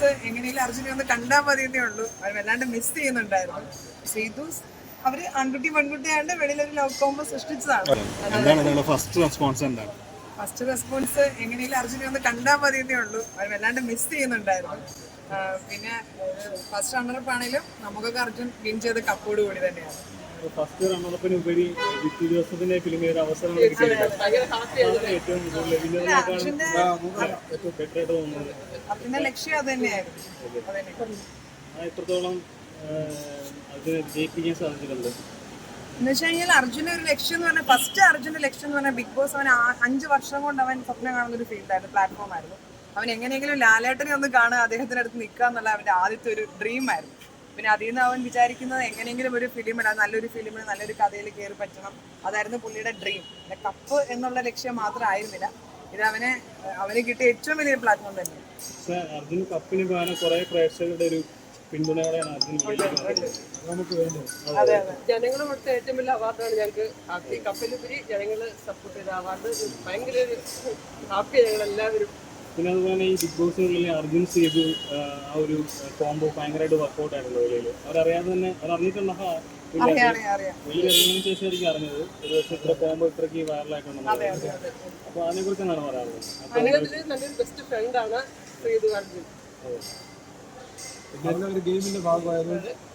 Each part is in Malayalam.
റെസ്പോൺസ് എങ്ങനെയെങ്കിലും അർജുനെ ഒന്ന് കണ്ടാൽ മതി എന്നേ ഉള്ളൂ. അവർ വല്ലാണ്ട് മിസ് ചെയ്യുന്നുണ്ടായിരുന്നു. ശ്രീതു അവർ ആൺകുട്ടി പെൺകുട്ടി വെളിയിൽ ഒരു ലവ് കോമ്പോ സൃഷ്ടിച്ചതാണ് ഫസ്റ്റ് റെസ്പോൺസ് എന്താണ്? ഫസ്റ്റ് റെസ്പോൺസ് എങ്ങനെയെങ്കിലും അർജുനെ ഒന്ന് കണ്ടാൽ മതി എന്നേ ഉള്ളൂ. അവർ വല്ലാണ്ട് മിസ് ചെയ്യുന്നുണ്ടായിരുന്നു. പിന്നെ ഫസ്റ്റ് റണ്ണറപ്പ് ആണെങ്കിലും നമുക്കൊക്കെ അർജുൻ വിൻ ചെയ്ത കപ്പോട് കൂടി തന്നെയാണ്. ഫസ്റ്റ് റണ്ണറപ്പിന് ഉപരി ജിത്തു ജോസഫിന്റെ ഫിലിമിൽ ഒരു അവസരം ഏറ്റവും കൂടുതൽ ഏറ്റവും ബെറ്ററായിട്ട് തോന്നുന്നത്. അർജുന്റെ ലക്ഷ്യം അത് തന്നെയായിരുന്നു എത്രത്തോളം അത് വിജയിപ്പിക്കാൻ സാധിച്ചിട്ടുണ്ട്? എന്ന് വെച്ച് കഴിഞ്ഞാൽ അർജുന ഒരു ലക്ഷ്യം എന്ന് പറഞ്ഞാൽ ഫസ്റ്റ് അർജുന്റെ ലക്ഷ്യം എന്ന് പറഞ്ഞാൽ ബിഗ് ബോസ് അവൻ അഞ്ച് വർഷം കൊണ്ട് അവൻ സ്വപ്നം കാണുന്ന ഒരു ഫീൽഡായിരുന്നു പ്ലാറ്റ്ഫോം ആയിരുന്നു. അവൻ എങ്ങനെയെങ്കിലും ലാലേട്ടനെ ഒന്ന് കാണുക അദ്ദേഹത്തിന്റെ അടുത്ത് നിൽക്കുക എന്നുള്ള അവന്റെ ആദ്യത്തെ ഒരു ഡ്രീം ആയിരുന്നു. പിന്നെ അതിൽ നിന്ന് അവൻ വിചാരിക്കുന്നത് എങ്ങനെയെങ്കിലും ഒരു ഫിലിമിൽ നല്ലൊരു ഫിലിമിൽ നല്ലൊരു കഥയിൽ കയറി പറ്റണം. അതായിരുന്നു പുള്ളിയുടെ ഡ്രീം പിന്നെ കപ്പ് എന്നുള്ള ലക്ഷ്യം മാത്രമായിരുന്നില്ല ഇത് അവനെ അവന് കിട്ടിയ ഏറ്റവും വലിയ പ്ലാറ്റ്ഫോം തന്നെ. അർജുൻ കപ്പിന് പകരം കുറെ പ്രേക്ഷകരുടെ ഒരു പിന്തുണയോടെയാണ് ജനങ്ങൾ കൊടുത്ത ഏറ്റവും വലിയ അവാർഡാണ് ഞങ്ങൾക്ക് ഹാപ്പി കപ്പിലുപരി ജനങ്ങൾ സപ്പോർട്ട് ചെയ്ത അവാർഡ്. ഭയങ്കര ഒരു ഹാപ്പി ഞങ്ങൾ എല്ലാവരും പിന്നെ അതുപോലെ ഈ ബിഗ് ബോസിനുള്ളിൽ അർജുൻ സേതു ആ, ഒരു കോംബോ ഭയങ്കരമായിട്ട് വർക്കൗട്ട് ആയിരുന്നു വെളിയിൽ അവരറിയാതെ തന്നെ അവർ അറിഞ്ഞിട്ടുണ്ടോ ഇറങ്ങിയതിനു ശേഷം എനിക്ക് അറിഞ്ഞത്. ഒരു വർഷം ഇത്ര കോംബോ ഇത്രയ്ക്ക് വൈറലായിട്ടുണ്ടെന്ന് അപ്പോൾ അതിനെ കുറിച്ച് എന്താണ് പറയാറുള്ളത് നല്ലൊരു ബെസ്റ്റ് ഫ്രണ്ടാണ് അർജുൻ.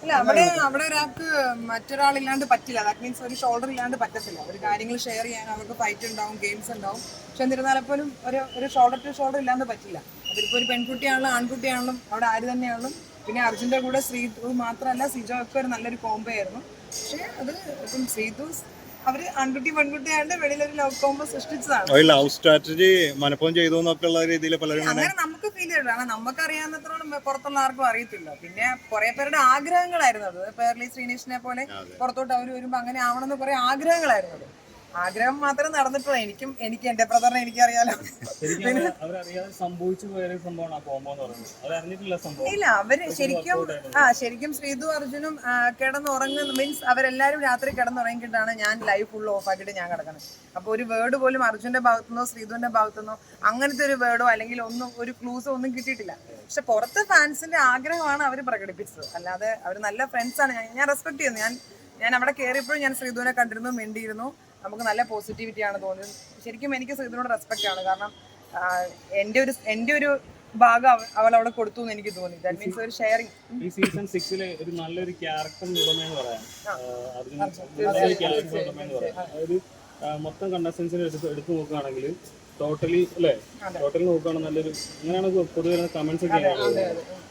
ഇല്ല അവിടെ അവിടെ ഒരാൾക്ക് മറ്റൊരാളില്ലാണ്ട് പറ്റില്ല. ദാറ്റ് മീൻസ് ഒരു ഷോൾഡർ ഇല്ലാണ്ട് പറ്റത്തില്ല. ഒരു കാര്യങ്ങൾ ഷെയർ ചെയ്യാൻ അവർക്ക് ഫൈറ്റ് ഉണ്ടാവും ഗെയിംസ് ഉണ്ടാവും. പക്ഷെ എന്നിരുന്നാലും ഒരു ഒരു ഷോൾഡർ ടു ഷോൾഡർ ഇല്ലാണ്ട് പറ്റില്ല. അതിപ്പോ ഒരു പെൺകുട്ടിയാണല്ലോ ആൺകുട്ടിയാണല്ലോ അവിടെ ആര് തന്നെയാണല്ലോ പിന്നെ അർജുന്റെ കൂടെ ശ്രീതു മാത്രമല്ല സിജോ ഒക്കെ ഒരു നല്ലൊരു കോംബോ ആയിരുന്നു. പക്ഷേ അത് ഇപ്പം ശ്രീതു അവർ ആൺകുട്ടി പെൺകുട്ടി വെളിയിൽ ഒരു ലവ് കോംബോ സൃഷ്ടിച്ചതാണ്. ലവ് സ്ട്രാറ്റജി മനഃപ്പം ചെയ്തു എന്നൊക്കെയുള്ള രീതിയിൽ പലരും അങ്ങനെ നമുക്ക് ഫീൽ ചെയ്തു കാരണം നമുക്ക് അറിയാവുന്നത്രോളം പുറത്തുള്ള ആർക്കും അറിയത്തില്ല. പിന്നെ കുറെ പേരുടെ ആഗ്രഹങ്ങളായിരുന്നു അത്. പേർലി ശ്രീനിഷിനെ പോലെ പുറത്തോട്ട് അവർ വരുമ്പോ അങ്ങനെ ആവണമെന്ന് കുറെ ആഗ്രഹങ്ങളായിരുന്നു ആഗ്രഹം മാത്രം നടന്നിട്ടുള്ളൂ. എനിക്കും എനിക്ക് എന്റെ ബ്രദറിനെ എനിക്കറിയാലോ. ഇല്ല അവർ ശരിക്കും ആ ശരിക്കും ശ്രീതു അർജുനും കിടന്നുറങ്ങുന്ന മീൻസ് അവരെല്ലാരും രാത്രി കിടന്നുറങ്ങിയിട്ടാണ് ഞാൻ ലൈവ് ഫുൾ ഓഫ് ആക്കിയിട്ട് ഞാൻ കിടക്കുന്നത്. അപ്പൊ ഒരു വേർഡ് പോലും അർജുന്റെ ഭാഗത്തുനിന്നോ ശ്രീതുവിന്റെ ഭാഗത്തുനിന്നോ അങ്ങനത്തെ ഒരു വേർഡോ അല്ലെങ്കിൽ ഒന്നും ഒരു ക്ലൂസോ ഒന്നും കിട്ടിയിട്ടില്ല. പക്ഷെ പുറത്ത് ഫാൻസിന്റെ ആഗ്രഹമാണ് അവർ പ്രകടിപ്പിച്ചത്. അല്ലാതെ അവർ നല്ല ഫ്രണ്ട്സ് ആണ്. ഞാൻ- ഞാൻ റെസ്പെക്ട് ചെയ്യുന്നു. ഞാൻ ഞാൻ അവിടെ കയറിയപ്പോഴും ഞാൻ ശ്രീധുവിനെ കണ്ടിരുന്നു മിണ്ടിയിരുന്നു. നമുക്ക് നല്ല പോസിറ്റിവിറ്റി ആണ് തോന്നിയത്. ശരിക്കും എനിക്ക് ശ്രീധുവിനോട് റെസ്പെക്റ്റ് ആണ്. കാരണം എന്റെ എന്റെ ഒരു എന്റെ ഒരു ഭാഗം അവ- അവൾ അവിടെ കൊടുത്തു എന്ന് എനിക്ക് തോന്നി. ദാറ്റ് മീൻസ് ഒരു ഷെയറിങ് ഈ സീസൺ സിക്സിലെ ഒരു നല്ലൊരു ക്യാരക്ടർ ഉടമയെന്ന് പറയാം. ആ, അർജുൻ നല്ലൊരു ക്യാരക്ടർ ഉടമയെന്ന് പറയാം. മൊത്തം കണ്ടസ്റ്റൻസിനെ എടുത്ത് എടുത്തു നോക്കുകയാണെങ്കിൽ ടോട്ടലി അല്ലേ? ടോട്ടലി നോക്കുകയാണെങ്കിൽ നല്ലൊരു അങ്ങനെയാണ് പൊതുവെ കമന്റ്സ് ഒക്കെ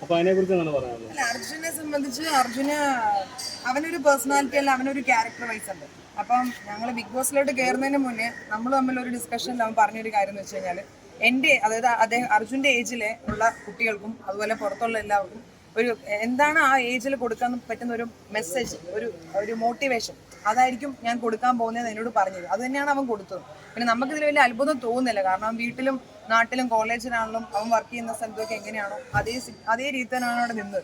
അപ്പൊ അതിനെ കുറിച്ച് എന്താണ് പറയാനുള്ളത്? അർജുനെ സംബന്ധിച്ച് അർജുന് അവനൊരു പേഴ്സണാലിറ്റി അല്ല അവനൊരു ക്യാരക്ടർ വൈസ് ഉണ്ട് അപ്പം ഞങ്ങൾ ബിഗ് ബോസിലോട്ട് കയറുന്നതിന് മുന്നേ നമ്മൾ തമ്മിൽ ഒരു ഡിസ്കഷനിൽ അവൻ പറഞ്ഞൊരു കാര്യം എന്ന് വെച്ച് കഴിഞ്ഞാൽ എന്റെ അതായത് അദ്ദേഹം അർജുന്റെ ഏജിലെ ഉള്ള കുട്ടികൾക്കും അതുപോലെ പുറത്തുള്ള എല്ലാവർക്കും ഒരു എന്താണ് ആ ഏജിൽ കൊടുക്കാൻ പറ്റുന്ന ഒരു മെസ്സേജ് ഒരു ഒരു മോട്ടിവേഷൻ അതായിരിക്കും ഞാൻ കൊടുക്കാൻ പോകുന്നത് എന്നോട് പറഞ്ഞത്. അത് തന്നെയാണ് അവൻ കൊടുത്തത്. പിന്നെ നമുക്കിതിൽ വലിയ അത്ഭുതം തോന്നുന്നില്ല. കാരണം വീട്ടിലും നാട്ടിലും കോളേജിലാണെങ്കിലും അവൻ വർക്ക് ചെയ്യുന്ന സ്ഥലത്തൊക്കെ എങ്ങനെയാണോ അതേ അതേ രീതി തന്നെയാണ് അവിടെ നിന്നത്.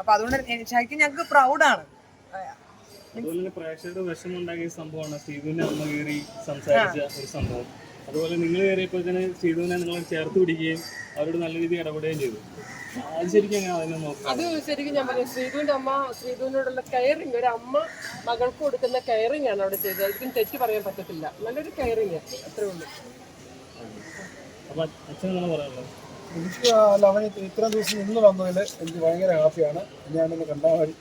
അപ്പൊ അതുകൊണ്ട് ശരിക്കും ഞങ്ങൾക്ക് പ്രൗഡാണ് അതുപോലെ തന്നെ പ്രേക്ഷകരുടെ വിഷമം ഉണ്ടാക്കിയ സംഭവമാണ് സ്റ്റീവിന്റെ അമ്മ കയറി സംസാരിച്ച ഒരു സംഭവം. അതുപോലെ നിങ്ങൾ കയറിയപ്പോൾ തന്നെ സ്റ്റീവിനെ നിങ്ങളെ ചേർത്ത് പിടിക്കുകയും അവരോട് നല്ല രീതിയിൽ ഇടപെടുകയും ചെയ്തു. അത് ശരിക്കും എങ്ങനെ അതിനെ അത് ശരിക്കും ഞാൻ പറഞ്ഞു ശ്രീധുവിന്റെ അമ്മ ശ്രീധുവിനോടുള്ള കെയറിങ് ഒരു അമ്മ മകൾക്ക് കൊടുക്കുന്ന കെയറിങ് ആണ് അവിടെ ചെയ്തത്. അതിലും തെറ്റ് പറയാൻ പറ്റത്തില്ല. നല്ലൊരു കെയറിങ് അത്രേ ഉള്ളൂ. എനിക്ക് അല്ല അവന് ഇത്രയും ദിവസം നിന്ന് വന്നതിൽ എനിക്ക് ഭയങ്കര ഹാപ്പിയാണ് ഞാനൊന്ന് കണ്ടാൽ മതി.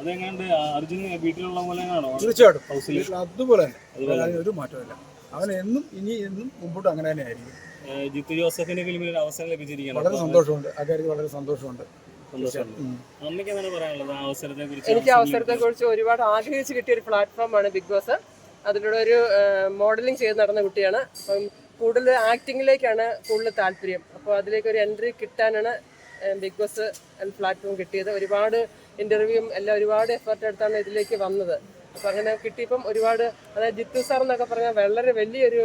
അതെങ്ങാണ്ട് അർജുൻ വീട്ടിലുള്ള പോലെ ആണോ? തീർച്ചയായിട്ടും. അതുപോലെ തന്നെ. ഒരു മാറ്റമില്ല അവൻ എന്നും ഇനി എന്നും മുമ്പോട്ട് അങ്ങനെ തന്നെ ആയിരിക്കും. ജിത്തു ജോസഫിന്റെ ഫിലിമിൽ ഒരു അവസരം ലഭിച്ചിരിക്കുകയാണ്. വളരെ സന്തോഷമുണ്ട്. ആ കാര്യത്തിൽ വളരെ സന്തോഷമുണ്ട്. അമ്മയ്ക്ക് എന്താണ് പറയാനുള്ളത്? അവസരത്തെ കുറിച്ച് എനിക്ക് അവസരത്തെ കുറിച്ച് ഒരുപാട് ആഗ്രഹിച്ച് കിട്ടിയ ഒരു പ്ലാറ്റ്ഫോമാണ് ബിഗ് ബോസ്. അതിലൂടെ ഒരു മോഡലിംഗ് ചെയ്ത് നടന്ന കുട്ടിയാണ്. അപ്പം കൂടുതൽ ആക്ടിങ്ങിലേക്കാണ് കൂടുതൽ താല്പര്യം. അപ്പോൾ അതിലേക്ക് ഒരു എൻട്രി കിട്ടാനാണ് ബിഗ് ബോസ് പ്ലാറ്റ്ഫോം കിട്ടിയത്. ഒരുപാട് ഇന്റർവ്യൂവും എല്ലാം ഒരുപാട് എഫേർട്ട് എടുത്താണ് ഇതിലേക്ക് വന്നത്. അപ്പോൾ അങ്ങനെ കിട്ടിയപ്പം ഒരുപാട് അതായത് ജിത്തു സാർ എന്നൊക്കെ പറഞ്ഞാൽ വളരെ വലിയൊരു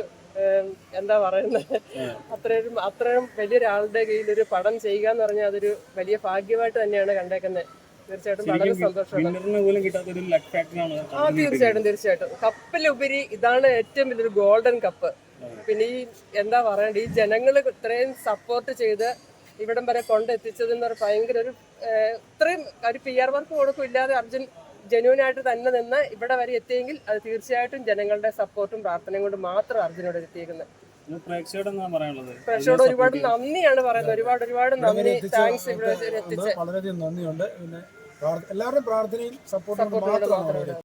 എന്താ പറയുന്നത്? അത്രയും അത്രയും വലിയൊരാളുടെ കയ്യിൽ ഒരു പടം ചെയ്യുക എന്ന് പറഞ്ഞാൽ അതൊരു വലിയ ഭാഗ്യമായിട്ട് തന്നെയാണ് കണ്ടേക്കുന്നത്. തീർച്ചയായിട്ടും വളരെ ആ തീർച്ചയായിട്ടും തീർച്ചയായിട്ടും. കപ്പിലുപരി ഇതാണ് ഏറ്റവും വലിയൊരു ഗോൾഡൻ കപ്പ് പിന്നെ ഈ എന്താ പറയണ്ട ഈ ജനങ്ങൾ ഇത്രയും സപ്പോർട്ട് ചെയ്ത് ഇവിടം വരെ കൊണ്ടെത്തിച്ചതെന്ന് പറഞ്ഞാൽ ഭയങ്കര ഒരു ഇത്രയും ഒരു പി ആർ വർക്ക് കൊടുക്കും ഇല്ലാതെ അർജുൻ ജെന്യൂൻ ആയിട്ട് തന്നെ നിന്ന് ഇവിടെ വരെ എത്തിയെങ്കിൽ അത് തീർച്ചയായിട്ടും ജനങ്ങളുടെ സപ്പോർട്ടും പ്രാർത്ഥനയും കൊണ്ട് മാത്രം അർജുനോട് എത്തിയേക്കുന്നത്. ഇത് പ്രേക്ഷകരോട് ഒരുപാട് നന്ദിയാണ് പറയുന്നത്. ഒരുപാട് ഒരുപാട് നന്ദി. താങ്ക്സ് ഇവിടെ വരെ എത്തിച്ച് വളരെയധികം നന്ദിയുണ്ട്. പിന്നെ എല്ലാവരുടെയും പ്രാർത്ഥനയും സപ്പോർട്ടും മാത്രമാണ്